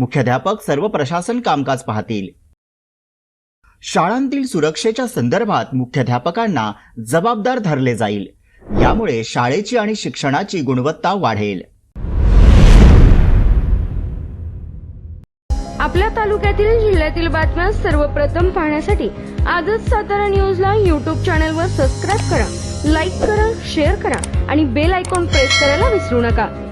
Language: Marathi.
मुख्याध्यापक सर्व प्रशासन कामकाज पाहतील. शाळांतील सुरक्षेच्या संदर्भात मुख्याध्यापकांना जबाबदार धरले जाईल. यामुळे शाळेची आणि शिक्षणाची गुणवत्ता वाढेल. आपल्या तालुक्यातील जिल्ह्यातील बातम्या सर्वप्रथम पाहण्यासाठी आजच सातारा न्यूजला यूट्यूब चॅनलवर सबस्क्राईब करा लाईक करा शेअर करा आणि बेल आयकॉन प्रेस करायला विसरू नका.